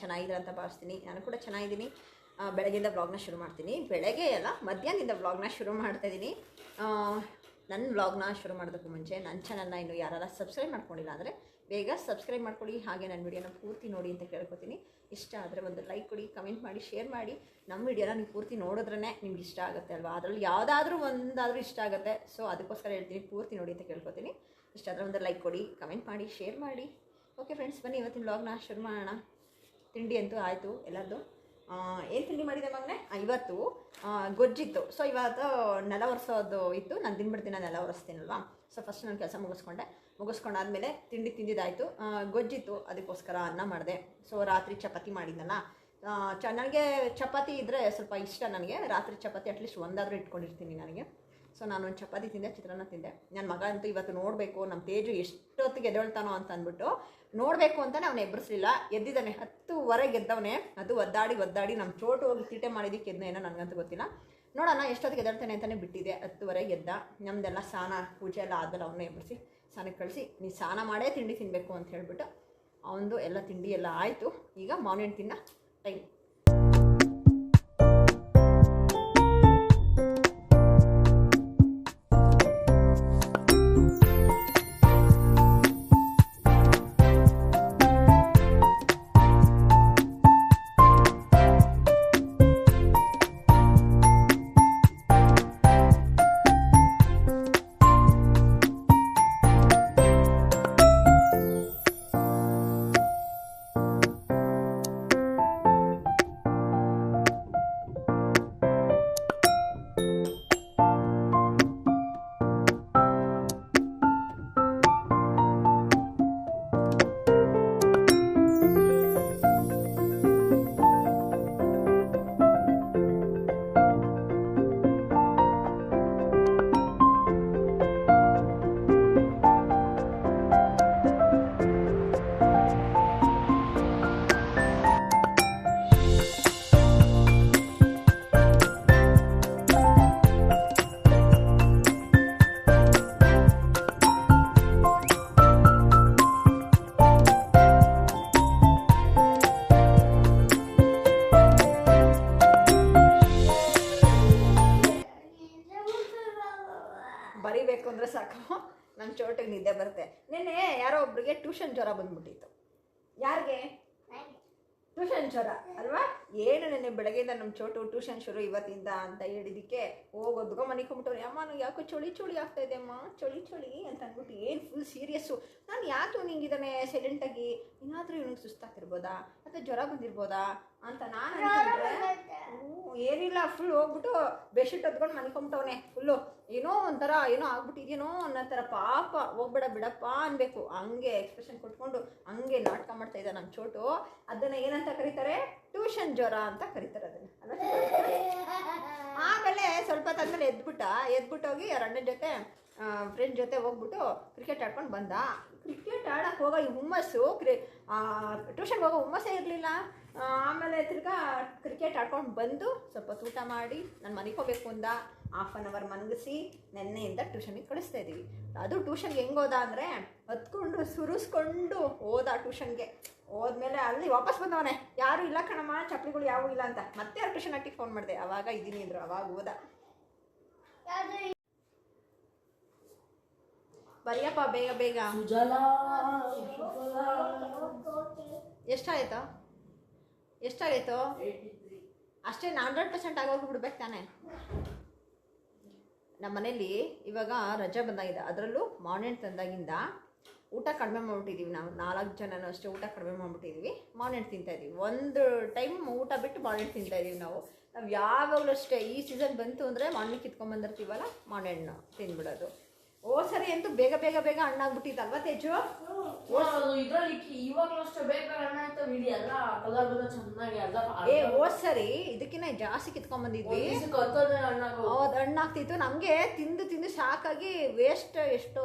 ಚೆನ್ನಾಗಿದ್ದೀರ ಅಂತ ಭಾವಿಸ್ತೀನಿ. ನಾನು ಕೂಡ ಚೆನ್ನಾಗಿದ್ದೀನಿ. ಬೆಳಗ್ಗೆಯಿಂದ ವ್ಲಾಗ್ನ ಶುರು ಮಾಡ್ತೀನಿ. ಬೆಳಗ್ಗೆ ಅಲ್ಲ, ಮಧ್ಯಾಹ್ನದಿಂದ ವ್ಲಾಗ್ನ ಶುರು ಮಾಡ್ತಾ ಇದ್ದೀನಿ ನನ್ನ ವ್ಲಾಗ್ನ ಶುರು ಮಾಡೋದಕ್ಕೂ ಮುಂಚೆ ನನ್ನ ಚಾನಲ್ನ ಇನ್ನು ಯಾರೆಲ್ಲ ಸಬ್ಸ್ಕ್ರೈಬ್ ಮಾಡ್ಕೊಂಡಿಲ್ಲ ಅಂದರೆ ಬೇಗ ಸಬ್ಸ್ಕ್ರೈಬ್ ಮಾಡ್ಕೊಳ್ಳಿ. ಹಾಗೆ ನನ್ನ ವಿಡಿಯೋನ ಪೂರ್ತಿ ನೋಡಿ ಅಂತ ಕೇಳ್ಕೊತೀನಿ. ಇಷ್ಟ ಆದರೆ ಒಂದು ಲೈಕ್ ಕೊಡಿ ಕಮೆಂಟ್ ಮಾಡಿ ಶೇರ್ ಮಾಡಿ. ನಮ್ಮ ವಿಡಿಯೋನ ನೀವು ಪೂರ್ತಿ ನೋಡಿದ್ರೇ ನಿಮ್ಗೆ ಇಷ್ಟ ಆಗುತ್ತೆ ಅಲ್ವಾ? ಅದರಲ್ಲಿ ಯಾವುದಾದ್ರೂ ಒಂದಾದರೂ ಇಷ್ಟ ಆಗುತ್ತೆ. ಸೊ ಅದಕ್ಕೋಸ್ಕರ ಹೇಳ್ತೀನಿ, ಪೂರ್ತಿ ನೋಡಿ ಅಂತ ಕೇಳ್ಕೊತೀನಿ. ಇಷ್ಟ ಆದರೆ ಒಂದು ಲೈಕ್ ಕೊಡಿ ಕಮೆಂಟ್ ಮಾಡಿ ಶೇರ್ ಮಾಡಿ. ಓಕೆ ಫ್ರೆಂಡ್ಸ್ ಬನ್ನಿ, ಇವತ್ತಿನ ವ್ಲಾಗ್ನ ಶುರು ಮಾಡೋಣ. ತಿಂಡಿ ಅಂತೂ ಆಯಿತು ಎಲ್ಲರದು. ಏನು ತಿಂಡಿ ಮಾಡಿದೆ ಮಗನೆ? ಇವತ್ತು ಗೊಜ್ಜಿತ್ತು. ಸೊ ಇವತ್ತು ನೆಲ ಒರೆಸೋದು ಇತ್ತು. ನಾನು ತಿನ್ಬಿಡ್ತೀನಿ, ನಾನು ನೆಲ ಒರೆಸ್ತೀನಲ್ವಾ? ಸೊ ಫಸ್ಟ್ ನಾನು ಕೆಲಸ ಮುಗಿಸ್ಕೊಂಡೆ. ಮುಗಿಸ್ಕೊಂಡಾದ್ಮೇಲೆ ತಿಂಡಿ ತಿಂದಿದ್ದಾಯಿತು. ಗೊಜ್ಜಿತ್ತು, ಅದಕ್ಕೋಸ್ಕರ ಅನ್ನ ಮಾಡಿದೆ. ಸೊ ರಾತ್ರಿ ಚಪಾತಿ ಮಾಡಿದ್ನಲ್ಲ. ಚ, ನನಗೆ ಚಪಾತಿ ಇದ್ದರೆ ಸ್ವಲ್ಪ ಇಷ್ಟ ನನಗೆ. ರಾತ್ರಿ ಚಪಾತಿ ಅಟ್ಲೀಸ್ಟ್ ಒಂದಾದರೂ ಇಟ್ಕೊಂಡಿರ್ತೀನಿ ನನಗೆ. ಸೊ ನಾನು ಒಂದು ಚಪಾತಿ ತಿಂದೆ, ಚಿತ್ರಾನ್ನ ತಿಂದೆ. ನನ್ನ ಮಗ ಅಂತೂ ಇವತ್ತು ನೋಡಬೇಕು ನಮ್ಮ ತೇಜು ಎಷ್ಟೊತ್ತಿಗೆ ಎದ್ದೇಳ್ತಾನೋ ಅಂತ ಅಂದ್ಬಿಟ್ಟು ನೋಡಬೇಕು ಅಂತಲೇ ಅವನು ಎಬ್ಬರಿಸಲಿಲ್ಲ ಎದ್ದಿದ್ದಾನೆ ಹತ್ತುವರೆಗೆ ಎದ್ದವನೇ ಅದು ಒದ್ದಾಡಿ ಒದ್ದಾಡಿ ನಮ್ಮ ಚೋಟು ಹೋಗಿ ತೀಟೆ ಮಾಡಿದ್ದಕ್ಕೆ ಎದ್ದ ಏನೋ ನನಗಂತೂ ಗೊತ್ತಿಲ್ಲ. ನೋಡೋಣ, ಎಷ್ಟೊತ್ತಿಗೆ ಎದ್ದೇಳ್ತಾನೆ ಅಂತಲೇ ಬಿಟ್ಟಿದೆ. ಹತ್ತುವರೆಗೆ ಎದ್ದ ನಮ್ಮದೆಲ್ಲ ಸ್ನಾನ, ಪೂಜೆ ಎಲ್ಲ ಆದಮೇಲೆ ಅವನ್ನ ಎಬ್ಬರಿಸಿ ಸ್ನಾನಕ್ಕೆ ಕಳಿಸಿ, ನೀ ಸ್ನಾನ ಮಾಡೇ ತಿಂಡಿ ತಿನ್ನಬೇಕು ಅಂತ ಹೇಳಿಬಿಟ್ಟು ಅವನದು ಎಲ್ಲ ತಿಂಡಿ ಎಲ್ಲ ಆಯಿತು. ಈಗ ಮಾರ್ನಿಂಗ್ ತಿನ್ನ, ಟೈಮ್. ಚೋಟಿಗೆ ನಿದ್ದೆ ಬರುತ್ತೆ. ನಿನ್ನೆ ಯಾರೋ ಒಬ್ರಿಗೆ ಟ್ಯೂಷನ್ ಜ್ವರ ಬಂದ್ಬಿಟ್ಟಿತ್ತು. ಯಾರಿಗೆ? ಟ್ಯೂಷನ್ ಜ್ವರ ಅಲ್ವಾ? ಏನು ನೆನ್ನೆ ಬೆಳಗ್ಗೆಯಿಂದ ನಮ್ಮ ಚೋಟು ಟ್ಯೂಷನ್ ಶುರು ಇವತ್ತಿಂದ ಅಂತ ಹೇಳಿದಕ್ಕೆ ಹೋಗೋದ್ಗೋ ಮನಿಕೊಂಬಿಟ್ಟವ್ರು ಅಮ್ಮ ನಂಗೆ ಯಾಕೋ ಚಳಿ ಚಳಿ ಆಗ್ತಾ ಇದೆ ಅಮ್ಮ ಚಳಿ ಚಳಿ ಅಂತ ಅಂದ್ಬಿಟ್ಟು ಏನು ಫುಲ್ ಸೀರಿಯಸ್ಸು ನಾನು ಯಾಕೆ ನಿಂಗಿದ್ದಾನೆ ಸೈಲೆಂಟಾಗಿ ಏನಾದರೂ ಇವನಿಗೆ ಸುಸ್ತಾಗ್ತಿರ್ಬೋದಾ? ಅಥವಾ ಜ್ವರ ಬಂದಿರ್ಬೋದಾ? ಅಂತ ನಾನು ಏನಿಲ್ಲ ಫುಲ್ ಹೋಗ್ಬಿಟ್ಟು ಬೆಡ್ಶೀಟ್ ಹೊತ್ಕೊಂಡು ಮನಿಕೊಂಬಿಟ್ಟವನೆ ಫುಲ್ಲು ಏನೋ ಒಂಥರ, ಏನೋ ಆಗ್ಬಿಟ್ಟಿದೇನೋ ಅನ್ನೋ ಥರ ಪಾಪ, ಹೋಗ್ಬೇಡ ಬಿಡಪ್ಪ ಅನ್ಬೇಕು. ಹಂಗೆ ಎಕ್ಸ್ಪ್ರೆಷನ್ ಕೊಟ್ಕೊಂಡು ಹಂಗೆ ನಾಟಕ ಮಾಡ್ತಾ ಇದ್ದ ನಮ್ಮ ಚೋಟು. ಅದನ್ನ ಏನಂತ ಕರೀತಾರೆ? ಟ್ಯೂಷನ್ ಜ್ವರ ಅಂತ ಕರೀತಾರೆ ಅದನ್ನ. ಆಮೇಲೆ ಸ್ವಲ್ಪ ಹೊತ್ತಾದ್ಮೇಲೆ ಎದ್ಬಿಟ್ಟ, ಎದ್ಬಿಟ್ಟೋಗಿ ಅವ್ರ ಅಣ್ಣನ ಜೊತೆ ಫ್ರೆಂಡ್ ಜೊತೆ ಹೋಗ್ಬಿಟ್ಟು ಕ್ರಿಕೆಟ್ ಆಡ್ಕೊಂಡು ಬಂದ. ಕ್ರಿಕೆಟ್ ಆಡಕ್ಕೆ ಹೋಗೋ ಈ ಹುಮ್ಮಸ್ಸು, ಕ್ರಿ ಟ್ಯೂಷನ್ಗೆ ಹೋಗೋ ಹುಮ್ಮಸ್ಸೇ ಇರಲಿಲ್ಲ. ಆಮೇಲೆ ತಿರ್ಗಾ ಕ್ರಿಕೆಟ್ ಆಡ್ಕೊಂಡು ಬಂದು ಸ್ವಲ್ಪ ಊಟ ಮಾಡಿ, ನಾನು ಮನೆಗೆ ಹೋಗಬೇಕು ಅಂದ ಹಾಫ್ ಆನ್ ಅವರ್ ಮನಗಿಸಿ ನೆನ್ನೆಯಿಂದ ಟ್ಯೂಷನಿಗೆ ಕಳಿಸ್ತಾ ಇದ್ದೀವಿ ಅದು ಟ್ಯೂಷನ್ಗೆ ಹೆಂಗೆ ಹೋದ ಅಂದರೆ ಹತ್ಕೊಂಡು ಸುರಿಸ್ಕೊಂಡು ಹೋದ ಟ್ಯೂಷನ್ಗೆ ಹೋದ್ಮೇಲೆ ಅಲ್ಲಿ ವಾಪಸ್ ಬಂದವನೆ. ಯಾರು ಇಲ್ಲ ಕಣಮ್ಮ, ಚಪ್ಪಲಿಗಳು ಯಾವೂ ಇಲ್ಲ ಅಂತ. ಮತ್ತೆ ಟ್ಯೂಷನ್ ಅಟ್ಟಿಗೆ ಫೋನ್ ಮಾಡಿದೆ. ಅವಾಗ ಇದ್ದೀನಿ ಅಂದರು, ಅವಾಗ ಹೋದ. ಬರಿಯಪ್ಪ ಬೇಗ ಬೇಗ. ಎಷ್ಟಾಯಿತು? ಎಷ್ಟಾಗೈತು ಅಷ್ಟೇ ಹಂಡ್ರೆಡ್ ಪರ್ಸೆಂಟ್ ಆಗೋಗಿ ಬಿಡ್ಬೇಕು ತಾನೆ. ನಮ್ಮ ಮನೇಲಿ ಇವಾಗ ರಜೆ ಬಂದಾಗಿದೆ. ಅದರಲ್ಲೂ ಮಾರ್ನಿಂಗ್ ತಂದಾಗಿಂದ ಊಟ ಕಡಿಮೆ ಮಾಡಿಬಿಟ್ಟಿದ್ದೀವಿ ನಾವು. ನಾಲ್ಕು ಜನನೂ ಅಷ್ಟೇ ಊಟ ಕಡಿಮೆ ಮಾಡಿಬಿಟ್ಟಿದ್ದೀವಿ ಮಾರ್ನಿಂಗ್ ತಿಂತಾ ಇದೀವಿ. ಒಂದು ಟೈಮ್ ಊಟ ಬಿಟ್ಟು ಮಾರ್ನಿಂಗ್ ತಿಂತಾ ಇದೀವಿ ನಾವು. ನಾವು ಯಾವಾಗಲೂ ಅಷ್ಟೇ ಈ ಸೀಸನ್ ಬಂತು ಅಂದರೆ ಮಾರ್ನಿಂಗ್ ಕಿತ್ಕೊಂಡ್ಬಂದಿರ್ತೀವಲ್ಲ ಮಾರ್ನಿಂಗ್ ತಿಂದ್ಬಿಡೋದು. ಓ ಸರಿ ಅಂತೂ ಬೇಗ ಬೇಗ ಬೇಗ ಹಣ್ಣಾಗ್ಬಿಟ್ಟಿತ್ತಲ್ವಾ ತೇಜು? ಅದು ಇದ್ರಲ್ಲಿ ಇವಾಗಲೂ ಅಷ್ಟೇ ಬೇಕಾದ್ರೆ ಅಣ್ಣ ಅಂತ ಬಿಡಿ ಎಲ್ಲ ಕಲರ್ ಬಂದ ಚೆನ್ನಾಗಿ ಎಲ್ಲ ಏ ಹೋದ್ ಸರಿ ಇದಕ್ಕಿಂತ ಜಾಸ್ತಿ ಕಿತ್ಕೊಂಡ್ಬಂದಿದ್ವಿ ಬಂದಿದ್ವಿ. ಹೌದು ಹಣ್ಣಾಗ್ತಿತ್ತು. ನಮಗೆ ತಿಂದು ತಿಂದು ಸಾಕಾಗಿ ವೇಸ್ಟ್ ಎಷ್ಟೋ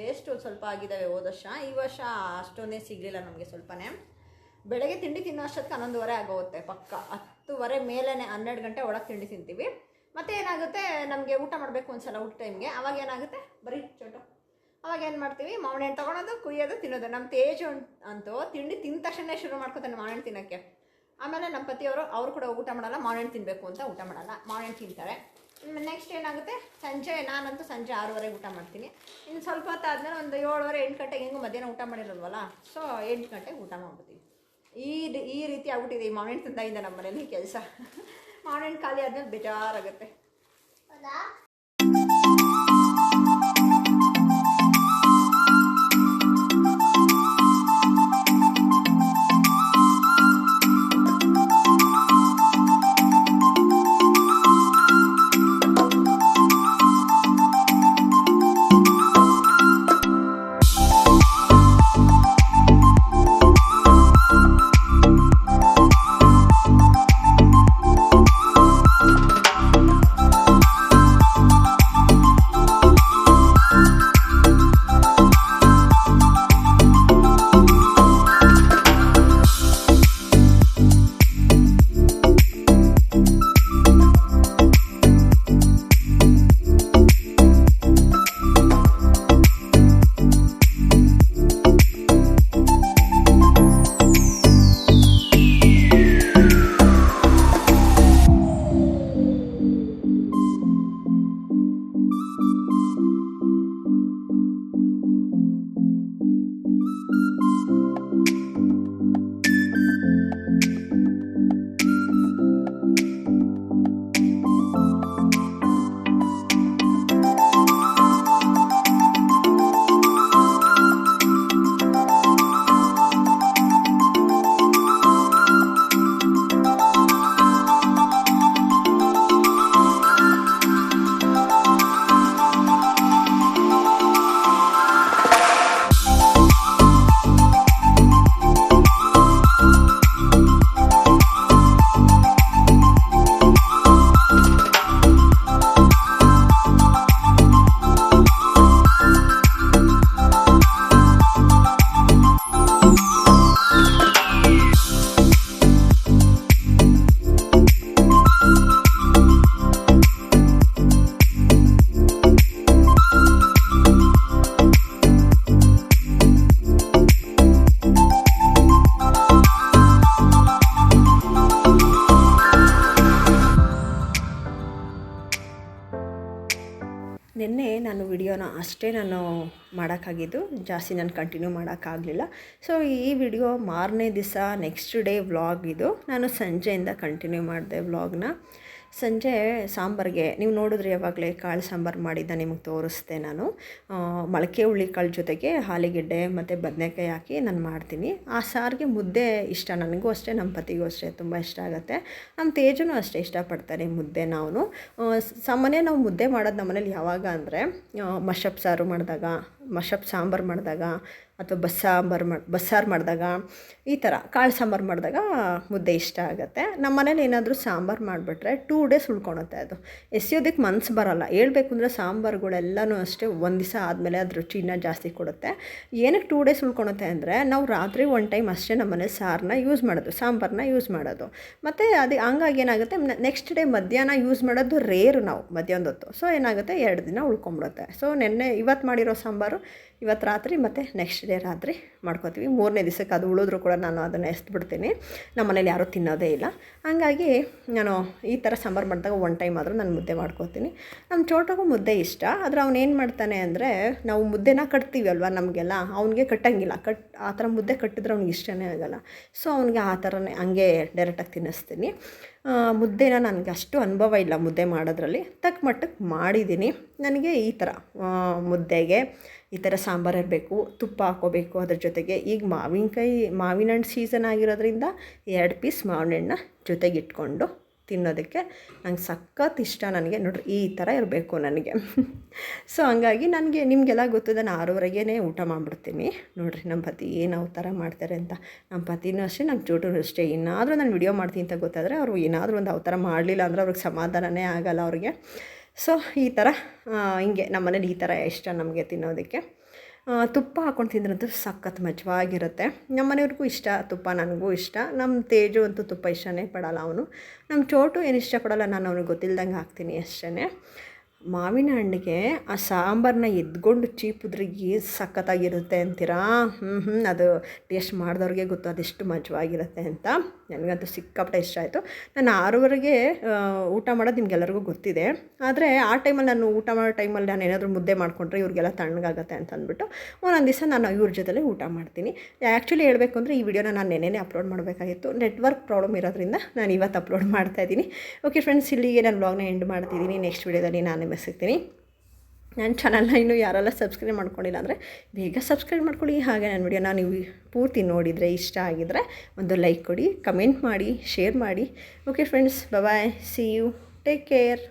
ವೇಸ್ಟ್ ಸ್ವಲ್ಪ ಆಗಿದ್ದಾವೆ ಹೋದ ವರ್ಷ. ಈ ವರ್ಷ ಅಷ್ಟೊಂದೇ ಸಿಗಲಿಲ್ಲ ನಮಗೆ ಸ್ವಲ್ಪನೇ. ಬೆಳಗ್ಗೆ ತಿಂಡಿ ತಿನ್ನೋ ಅಷ್ಟೊತ್ತಿಗೆ ಹನ್ನೊಂದುವರೆ ಆಗೋಗುತ್ತೆ ಪಕ್ಕ. ಹತ್ತುವರೆ ಮೇಲೇ ಹನ್ನೆರಡು ಗಂಟೆ ಒಳಗೆ ತಿಂಡಿ ತಿಂತೀವಿ. ಮತ್ತೆ ಏನಾಗುತ್ತೆ? ನಮಗೆ ಊಟ ಮಾಡಬೇಕು ಒಂದ್ಸಲ ಊಟ ಟೈಮ್ಗೆ ಅವಾಗ ಏನಾಗುತ್ತೆ? ಬರೀ ಚೋಟು. ಅವಾಗ ಏನು ಮಾಡ್ತೀವಿ? ಮಾವಿನ ಹಣ್ಣು ತೊಗೊಳೋದು, ಕುಯ್ಯೋದು, ತಿನ್ನೋದು. ನಮ್ಮ ತೇಜು ಅಂತೂ ತಿಂಡಿ ತಿಂದ ತಕ್ಷಣ ಶುರು ಮಾಡ್ಕೊತಾನೆ ಮಾವಿನ ತಿನ್ನೋಕ್ಕೆ. ಆಮೇಲೆ ನಮ್ಮ ಪತಿಯವರು, ಅವರು ಕೂಡ ಊಟ ಮಾಡಲ್ಲ ಮಾವಿನ ತಿನ್ನಬೇಕು ಅಂತ ಊಟ ಮಾಡಲ್ಲ. ಮಾವಿನ ತಿಂತಾರೆ. ನೆಕ್ಸ್ಟ್ ಏನಾಗುತ್ತೆ? ಸಂಜೆ, ನಾನಂತೂ ಸಂಜೆ ಆರೂವರೆಗೆ ಊಟ ಮಾಡ್ತೀನಿ. ಇನ್ನು ಸ್ವಲ್ಪ ಹೊತ್ತು ಆದಮೇಲೆ ಒಂದು ಏಳುವರೆ, ಎಂಟು ಗಂಟೆಗೆ ಹೆಂಗೂ ಮಧ್ಯಾಹ್ನ ಊಟ ಮಾಡಿರಲ್ವಲ್ಲ? ಸೊ ಎಂಟು ಗಂಟೆಗೆ ಊಟ ಮಾಡ್ಬಿಡ್ತೀವಿ. ಈ ಈ ರೀತಿ ಆಗ್ಬಿಟ್ಟಿದೆ ಈ ಮಾವಿನ ತಿಂದಾಗಿಂದ ನಮ್ಮ ಮನೇಲಿ ಕೆಲಸ. ಮಾವಿನ ಖಾಲಿ ಆದ್ಮೇಲೆ ಬೇಜಾರಾಗುತ್ತೆ. ನಿನ್ನೆ ನಾನು ವಿಡಿಯೋನ ಅಷ್ಟೇ ನಾನು ಮಾಡೋಕ್ಕಾಗಿದ್ದು, ಜಾಸ್ತಿ ನಾನು ಕಂಟಿನ್ಯೂ ಮಾಡೋಕ್ಕಾಗಲಿಲ್ಲ. ಸೊ ಈ ವಿಡಿಯೋ ಮಾರನೇ ದಿವಸ ನೆಕ್ಸ್ಟ್ ಡೇ ವ್ಲಾಗ್ ಇದು. ನಾನು ಸಂಜೆಯಿಂದ ಕಂಟಿನ್ಯೂ ಮಾಡಿದೆ ವ್ಲಾಗ್ನ ಸಂಜೆ ಸಾಂಬಾರಿಗೆ, ನೀವು ನೋಡಿದ್ರೆ ಯಾವಾಗಲೇ ಕಾಳು ಸಾಂಬಾರು ಮಾಡಿದ್ದ ನಿಮಗೆ ತೋರಿಸ್ದೆ ನಾನು. ಮೊಳಕೆ ಹುಳಿ ಕಾಳು ಜೊತೆಗೆ ಹಾಲಿಗೆಡ್ಡೆ ಮತ್ತು ಬದನೆಕಾಯಿ ಹಾಕಿ ನಾನು ಮಾಡ್ತೀನಿ. ಆ ಸಾರಿಗೆ ಮುದ್ದೆ ಇಷ್ಟ, ನನಗೂ ಅಷ್ಟೇ ನಮ್ಮ ಪತಿಗೂ ಅಷ್ಟೇ, ತುಂಬ ಇಷ್ಟ ಆಗುತ್ತೆ. ನಮ್ಮ ತೇಜನು ಅಷ್ಟೇ ಇಷ್ಟಪಡ್ತಾರೆ ಮುದ್ದೆ ನಾವು ಸಾಮಾನ್ಯ ನಾವು ಮುದ್ದೆ ಮಾಡೋದು ನಮ್ಮನೇಲಿ ಯಾವಾಗ ಅಂದರೆ ಮಶಪ್ ಸಾರು ಮಾಡಿದಾಗ, ಮಶಪ್ ಸಾಂಬಾರು ಮಾಡಿದಾಗ ಅಥವಾ ಬಸ್ಸಾಂಬಾರು ಮಾಡಿ ಬಸ್ಸಾರು ಮಾಡಿದಾಗ ಈ ಥರ ಕಾಳು ಸಾಂಬಾರು ಮಾಡಿದಾಗ ಮುದ್ದೆ ಇಷ್ಟ ಆಗುತ್ತೆ. ನಮ್ಮ ಮನೇಲಿ ಏನಾದರೂ ಸಾಂಬಾರು ಮಾಡಿಬಿಟ್ರೆ ಟೂ ಡೇಸ್ ಉಳ್ಕೊಳುತ್ತೆ ಅದು. ಎಸೆಯೋದಕ್ಕೆ ಮನಸ್ಸು ಬರೋಲ್ಲ. ಹೇಳ್ಬೇಕು ಅಂದರೆ ಸಾಂಬಾರುಗಳೆಲ್ಲನೂ ಅಷ್ಟೇ ಒಂದು ದಿವಸ ಆದಮೇಲೆ ಅದು ರುಚಿ ಇನ್ನೂ ಜಾಸ್ತಿ ಕೊಡುತ್ತೆ. ಏನಕ್ಕೆ ಟೂ ಡೇಸ್ ಉಳ್ಕೊಳುತ್ತೆ ಅಂದರೆ ನಾವು ರಾತ್ರಿ ಒನ್ ಟೈಮ್ ಅಷ್ಟೇ ನಮ್ಮ ಮನೇಲಿ ಸಾರನ್ನ ಯೂಸ್ ಮಾಡೋದು ಸಾಂಬಾರನ್ನ ಯೂಸ್ ಮಾಡೋದು. ಮತ್ತು ಅದು ಹಂಗಾಗಿ ಏನಾಗುತ್ತೆ ನೆಕ್ಸ್ಟ್ ಡೇ ಮಧ್ಯಾಹ್ನ ಯೂಸ್ ಮಾಡೋದು ರೇರು ನಾವು ಮಧ್ಯಾಹ್ನದ ಹೊತ್ತು. ಸೊ ಏನಾಗುತ್ತೆ, ಎರಡು ದಿನ ಉಳ್ಕೊಂಬಿಡುತ್ತೆ. ಸೊ ನೆನ್ನೆ ಇವತ್ತು ಮಾಡಿರೋ ಸಾಂಬಾರು, ಇವತ್ತು ರಾತ್ರಿ ಮತ್ತು ನೆಕ್ಸ್ಟ್ ಡೇ ರಾತ್ರಿ ಮಾಡ್ಕೋತೀವಿ. ಮೂರನೇ ದಿವಸಕ್ಕೆ ಅದು ಉಳಿದ್ರೂ ಕೂಡ ನಾನು ಅದನ್ನು ಎಸ್ಬಿಡ್ತೀನಿ. ನಮ್ಮ ಮನೇಲಿ ಯಾರೂ ತಿನ್ನೋದೇ ಇಲ್ಲ. ಹಂಗಾಗಿ ನಾನು ಈ ಥರ ಸಾಂಬಾರು ಮಾಡಿದಾಗ ಒನ್ ಟೈಮ್ ಆದರೂ ನಾನು ಮುದ್ದೆ ಮಾಡ್ಕೋತೀನಿ. ನಮ್ಮ ಚೋಟಗೂ ಮುದ್ದೆ ಇಷ್ಟ. ಆದರೆ ಅವ್ನು ಏನು ಮಾಡ್ತಾನೆ ಅಂದರೆ ನಾವು ಮುದ್ದೆನ ಕಟ್ತೀವಿ ಅಲ್ವಾ ನಮಗೆಲ್ಲ? ಅವನಿಗೆ ಕಟ್ಟಂಗಿಲ್ಲ. ಕಟ್, ಆ ಥರ ಮುದ್ದೆ ಕಟ್ಟಿದ್ರೆ ಅವ್ನಿಗೆ ಇಷ್ಟನೇ ಆಗಲ್ಲ. ಸೊ ಅವನಿಗೆ ಆ ಥರನೇ ಹಂಗೆ ಡೈರೆಕ್ಟಾಗಿ ತಿನ್ನಿಸ್ತೀನಿ. ಮುದ್ದೆನ ನನಗೆ ಅಷ್ಟು ಅನುಭವ ಇಲ್ಲ ಮುದ್ದೆ ಮಾಡೋದ್ರಲ್ಲಿ. ತಕ್ಕ ಮಟ್ಟಕ್ಕೆ ಮಾಡಿದ್ದೀನಿ ನನಗೆ ಈ ಥರ ಮುದ್ದೆಗೆ ಈ ಥರ ಸಾಂಬಾರು ಇರಬೇಕು, ತುಪ್ಪ ಹಾಕೋಬೇಕು ಅದ್ರ ಜೊತೆಗೆ. ಈಗ ಮಾವಿನಕಾಯಿ, ಮಾವಿನ ಹಣ್ಣು ಸೀಸನ್ ಆಗಿರೋದ್ರಿಂದ ಎರಡು ಪೀಸ್ ಮಾವಿನ ಹಣ್ಣನ್ನ ಜೊತೆಗೆ ಇಟ್ಕೊಂಡು ತಿನ್ನೋದಕ್ಕೆ ನಂಗೆ ಸಖತ್ ಇಷ್ಟ ನನಗೆ. ನೋಡ್ರಿ, ಈ ಥರ ಇರಬೇಕು ನನಗೆ. ಸೊ ಹಂಗಾಗಿ ನನಗೆ, ನಿಮಗೆಲ್ಲ ಗೊತ್ತದೆ ನಾನು ಆರೂವರೆಗೇ ಊಟ ಮಾಡಿಬಿಡ್ತೀನಿ. ನೋಡ್ರಿ, ನಮ್ಮ ಪತಿ ಏನು ಥರ ಮಾಡ್ತಾರೆ ಅಂತ. ನಮ್ಮ ಪತಿನೂ ಅಷ್ಟೇ, ನಮ್ಮ ಚೋಟೂ ಅಷ್ಟೇ. ಏನಾದರೂ ನಾನು ವಿಡಿಯೋ ಮಾಡ್ತೀನಿ ಅಂತ ಗೊತ್ತಾದರೆ ಅವರು ಏನಾದರೂ ಒಂದು ಅವತಾರ ಮಾಡಲಿಲ್ಲ ಅಂದರೆ ಅವ್ರಿಗೆ ಸಮಾಧಾನನೇ ಆಗಲ್ಲ ಅವ್ರಿಗೆ. ಸೊ, ಈ ಥರ ಹಿಂಗೆ ನಮ್ಮ ಮನೇಲಿ ಈ ಥರ ಇಷ್ಟ ನಮಗೆ ತಿನ್ನೋದಕ್ಕೆ. ತುಪ್ಪ ಹಾಕ್ಕೊಂಡು ತಿಂದ್ರಂತೂ ಸಖತ್ ಮಜವಾಗಿರುತ್ತೆ. ನಮ್ಮ ಮನೆಯವ್ರಿಗೂ ಇಷ್ಟ, ತುಪ್ಪ ನನಗೂ ಇಷ್ಟ. ನಮ್ಮ ತೇಜು ಅಂತೂ ತುಪ್ಪ ಇಷ್ಟನೇ ಪಡಲ್ಲ ಅವನು. ನಮ್ಮ ಚೋಟು ಏನು ಇಷ್ಟಪಡಲ್ಲ ನಾನು ಅವ್ನಿಗೆ ಗೊತ್ತಿಲ್ದಂಗೆ ಹಾಕ್ತೀನಿ ಅಷ್ಟೇ ಮಾವಿನ ಹಣ್ಣಿಗೆ ಆ ಸಾಂಬಾರನ್ನ ಎದ್ಕೊಂಡು ಚೀಪಿದ್ರೆ ಏನು ಸಖತ್ತಾಗಿರುತ್ತೆ ಅಂತೀರಾ? ಹ್ಞೂ ಹ್ಞೂ ಅದು ಟೇಸ್ಟ್ ಮಾಡಿದವ್ರಿಗೆ ಗೊತ್ತು, ಅದೆಷ್ಟು ಮಜವಾಗಿರುತ್ತೆ ಅಂತ. ನನಗಂತೂ ಸಿಕ್ಕಾಪಟ್ಟೆ ಇಷ್ಟ ಆಯಿತು. ನಾನು ಆರೂವರೆಗೆ ಊಟ ಮಾಡೋದು ನಿಮಗೆಲ್ಲರಿಗೂ ಗೊತ್ತಿದೆ. ಆದರೆ ಆ ಟೈಮಲ್ಲಿ ನಾನು ಊಟ ಮಾಡೋ ಟೈಮಲ್ಲಿ ನಾನು ಏನಾದರೂ ಮುದ್ದೆ ಮಾಡಿಕೊಂಡ್ರೆ ಇವ್ರಿಗೆಲ್ಲ ತಣ್ಣಗಾಗತ್ತೆ ಅಂತ ಅಂದ್ಬಿಟ್ಟು ಒಂದೊಂದು ದಿವಸ ನಾನು ಇವ್ರ ಜೊತೆಲೇ ಊಟ ಮಾಡ್ತೀನಿ. ಆ್ಯಕ್ಚುಲಿ ಹೇಳಬೇಕು ಅಂದರೆ ಈ ವಿಡಿಯೋನ ನಾನು ನೆನೆನೇ ಅಪ್ಲೋಡ್ ಮಾಡಬೇಕಾಗಿತ್ತು. ನೆಟ್ವರ್ಕ್ ಪ್ರಾಬ್ಲಮ್ ಇರೋದ್ರಿಂದ ನಾನು ಇವತ್ತು ಅಪ್ಲೋಡ್ ಮಾಡ್ತಾಯಿದ್ದೀನಿ ಓಕೆ ಫ್ರೆಂಡ್ಸ್, ಇಲ್ಲಿಗೆ ನಾನು ಬ್ಲಾಗ್ನ ಎಂಡ್ ಮಾಡ್ತಿದ್ದೀನಿ. ನೆಕ್ಸ್ಟ್ ವಿಡಿಯೋದಲ್ಲಿ ನಾನು ನಿಮಗೆ ಸಿಗ್ತೀನಿ ನನ್ನ ಚಾನಲ್ನ ಇನ್ನೂ ಯಾರೆಲ್ಲ ಸಬ್ಸ್ಕ್ರೈಬ್ ಮಾಡ್ಕೊಂಡಿಲ್ಲ ಅಂದರೆ ಬೇಗ ಸಬ್ಸ್ಕ್ರೈಬ್ ಮಾಡ್ಕೊಳ್ಳಿ. ಹಾಗೆ ನನ್ನ ವಿಡಿಯೋನ ನೀವು ಪೂರ್ತಿ ನೋಡಿದರೆ, ಇಷ್ಟ ಆಗಿದರೆ ಒಂದು ಲೈಕ್ ಕೊಡಿ, ಕಮೆಂಟ್ ಮಾಡಿ, ಶೇರ್ ಮಾಡಿ. Okay friends bye see you take care